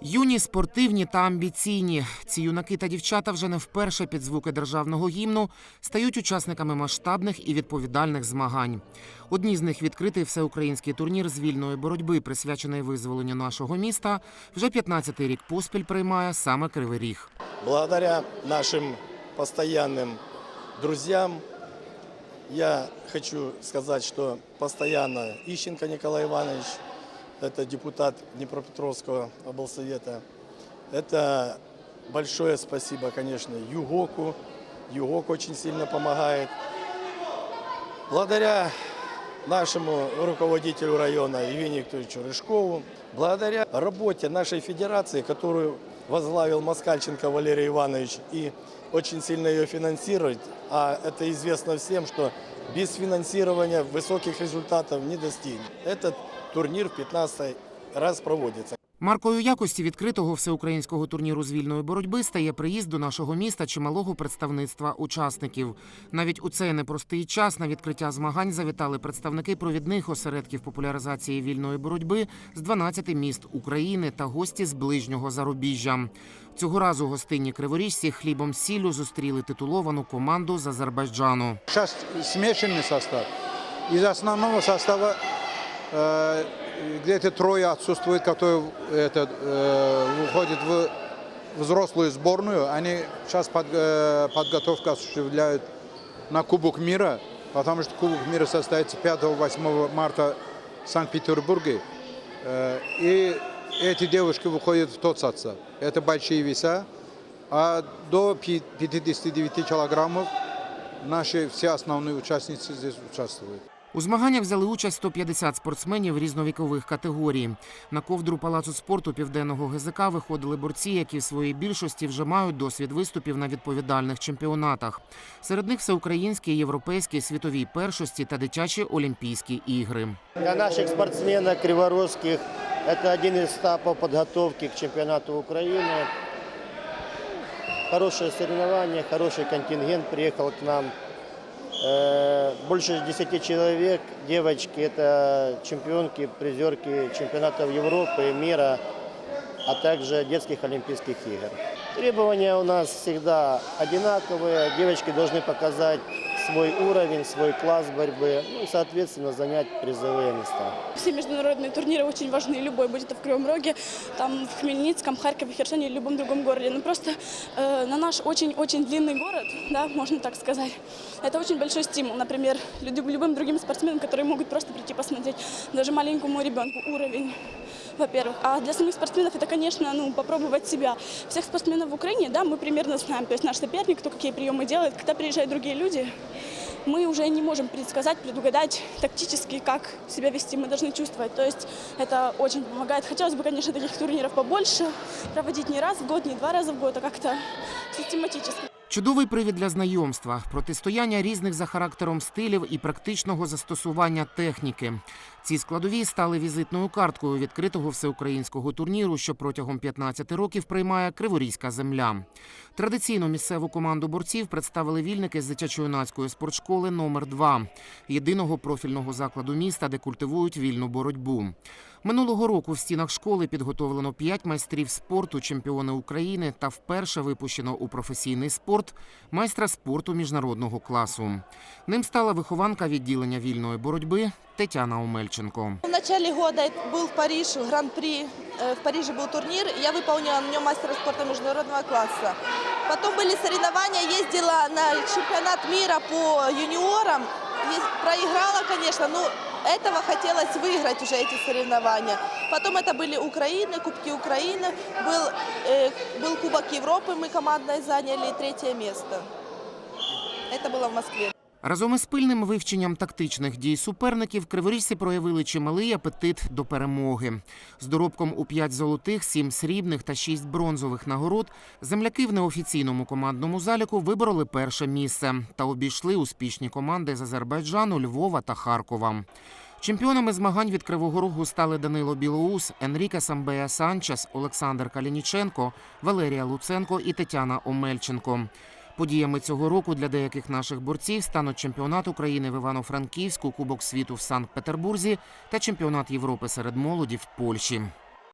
Юні, спортивні та амбіційні. Ці юнаки та дівчата вже не вперше під звуки державного гімну стають учасниками масштабних і відповідальних змагань. Одні з них відкритий всеукраїнський турнір з вільної боротьби, присвячений визволенню нашого міста. Вже 15-й рік поспіль приймає саме Кривий Ріг. Благодаря нашим постоянным друзьям я хочу сказать, что постоянно Ищенко Николай Иванович, это депутат Днепропетровского облсовета, это большое спасибо, конечно, Югоку. Югок очень сильно помогает. Благодаря нашему руководителю района Евгению Викторовичу Рыжкову, благодаря работе нашей федерации, которую возглавил Москальченко Валерий Иванович и очень сильно ее финансирует, а это известно всем, что без финансирования высоких результатов не достигнет. Этот турнир в 15 раз проводится. Маркою якості відкритого всеукраїнського турніру з вільної боротьби стає приїзд до нашого міста чималого представництва учасників. Навіть у цей непростий час на відкриття змагань завітали представники провідних осередків популяризації вільної боротьби з 12 міст України та гості з ближнього зарубіжжя. Цього разу гостинні криворіжці хлібом сіллю зустріли титуловану команду з Азербайджану. Сейчас смешанный состав. Из основного состава э, где-то трое отсутствует, которые это, э, выходят в взрослую сборную. Они сейчас под, э, подготовку осуществляют на Кубок мира, потому что Кубок мира состоится 5-8 марта в Санкт-Петербурге. Э, и эти девушки выходят в тот состав. Это большие веса. А до пи- 59 килограммов наши все основные участницы здесь участвуют. У змаганнях взяли участь 150 спортсменів різновікових категорій. На ковдру палацу спорту південного ГЗК виходили борці, які в своїй більшості вже мають досвід виступів на відповідальних чемпіонатах. Серед них всеукраїнські, європейські, світові першості та дитячі олімпійські ігри. Для наших спортсменов криворусских это один из этапов подготовки к чемпионату Украины. Хорошее соревнование, хороший контингент приехал к нам. Э, Больше 10 человек, девочки, это чемпионки, призерки чемпионатов Европы, мира, а также детских Олимпийских игр. Требования у нас всегда одинаковые. Девочки должны показать свой уровень, свой класс борьбы, ну и, соответственно, занять призовые места. Все международные турниры очень важны. Любой, будет это в Кривом Роге, там, в Хмельницком, Харькове, Херсоне или любом другом городе. Но просто э, на наш очень-очень длинный город, да, можно так сказать, это очень большой стимул. Например, любым другим спортсменам, которые могут просто прийти посмотреть, даже маленькому ребенку уровень, во-первых. А для самих спортсменов это, конечно, ну, попробовать себя. Всех спортсменов в Украине, да, мы примерно знаем, то есть наш соперник, кто какие приемы делает. Когда приезжают другие люди, мы уже не можем предсказать, предугадать тактически, как себя вести. Мы должны чувствовать. То есть это очень помогает. Хотелось бы, конечно, таких турниров побольше, проводить не раз в год, не два раза в год, а как-то систематически. Чудовий привід для знайомства, протистояння різних за характером стилів і практичного застосування техніки. Ці складові стали візитною карткою відкритого всеукраїнського турніру, що протягом 15 років приймає Криворізька земля. Традиційно місцеву команду борців представили вільники з дитячо-юнацької спортшколи номер 2 єдиного профільного закладу міста, де культивують вільну боротьбу. Минулого року в стінах школи підготовлено п'ять майстрів спорту, чемпіони України та вперше випущено у професійний спорт майстра спорту міжнародного класу. Ним стала вихованка відділення вільної боротьби Тетяна Омельченко. В начале года был в Париж гран-при, э, в Париже был турнир, и я выполнила на нем мастера спорта международного класса. Потом были соревнования, ездила на чемпионат мира по юниорам, Ез- проиграла, конечно, но этого хотелось выиграть уже эти соревнования. Потом это были Украины, Кубки Украины, был, э, был Кубок Европы, мы командной заняли третье место. Это было в Москве. Разом із пильним вивченням тактичних дій суперників криворіжці проявили чималий апетит до перемоги. З доробком у 5 золотих, 7 срібних та 6 бронзових нагород земляки в неофіційному командному заліку вибороли перше місце та обійшли успішні команди з Азербайджану, Львова та Харкова. Чемпіонами змагань від Кривого Рогу стали Данило Білоус, Енріке Самбея Санчес, Олександр Калініченко, Валерія Луценко і Тетяна Омельченко. Подіями цього року для деяких наших борців стануть чемпіонат України в Івано-Франківську, Кубок світу в Санкт-Петербурзі та чемпіонат Європи серед молоді в Польщі.